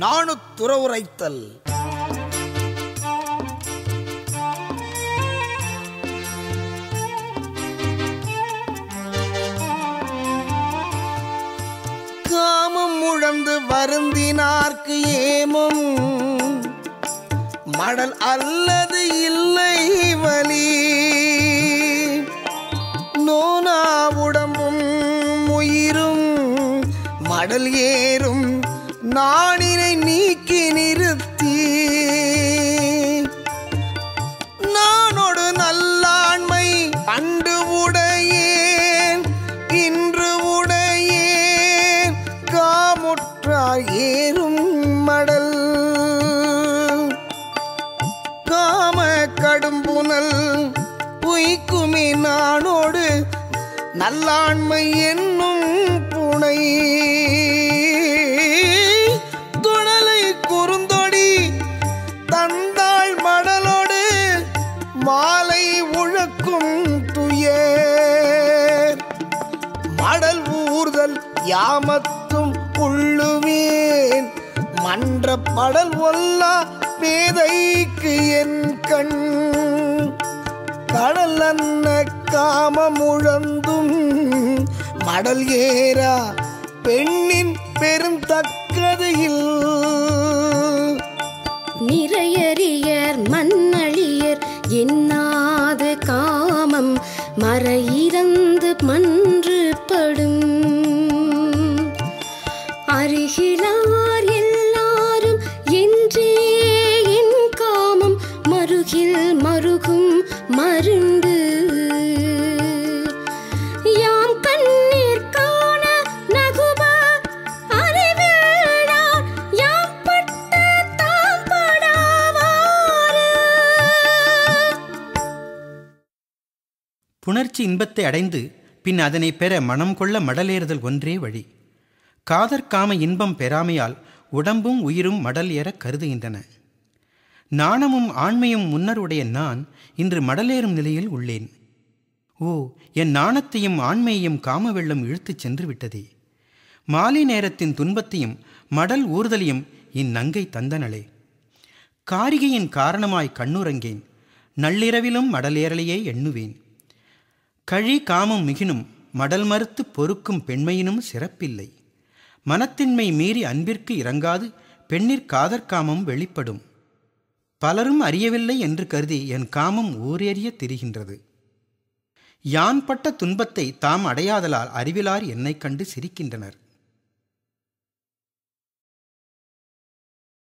நாணுத்துற உரைத்தல் காமம் முழந்து வருந்தினார்க்கு ஏமம். மடல் அல்லது இல்லை வலி. நோனா உடம்பும் உயிரும் மடல் ஏறும். நானினை நீக்கி நிறுத்தி. நானோடு நல்லாண்மை அண்டு உடையேன் இன்று உடையேன். காமுற்றார் ஏறும் மடல். காம கடும்புனல் பொய்க்குமே நானோடு நல்லாண்மை என்னும் யாமத்தும் உள்ளுவேன் மன்ற படல் ஒல்லா பேதைக்கு என் கண். கடல் அன்ன காமமுழந்தும் மடல் ஏறா பெண்ணின் பெரும் தக்கதையில் நிறையறியர் மண்ணழியர் எண்ணாத காமம்? மறையிறந்து மண் அருகிலார் எல்லாரும் என்றே என் காமம் மருகில் மருகும் மருண்டு யாம் கண்ணீர் புணர்ச்சி இன்பத்தை அடைந்து பின் அதனை பெற மனம் கொள்ள மடலேறுதல் ஒன்றே வழி. காதற்காம இன்பம் பெறாமையால் உடம்பும் உயிரும் மடல் ஏற கருதுகின்றன. நாணமும் ஆண்மையும் முன்னருடைய நான் இன்று மடலேறும் நிலையில் உள்ளேன். ஓ என் நாணத்தையும் ஆண்மையையும் காம வெள்ளம் இழுத்துச் சென்று விட்டதே மாலை நேரத்தின் துன்பத்தையும் மடல் ஊர்தலையும் இந்நங்கை தந்தனளே. காரிகையின் காரணமாய் கண்ணுறங்கேன். நள்ளிரவிலும் மடலேறலையே எண்ணுவேன். கழி காமம் மிகினும் மடல் மறுத்து பொறுக்கும் பெண்மையினும் சிறப்பில்லை. மனத்தின்மை மீறி அன்பிற்கு இறங்காது பெண்ணிற் காதற்காமம் வெளிப்படும். பலரும் அறியவில்லை என்று கருதி என் காமம் ஊரேறிய திரிகின்றது. யான் பட்ட துன்பத்தை தாம் அடையாதலால் அறிவிலார் என்னைக் கண்டு சிரிக்கின்றனர்.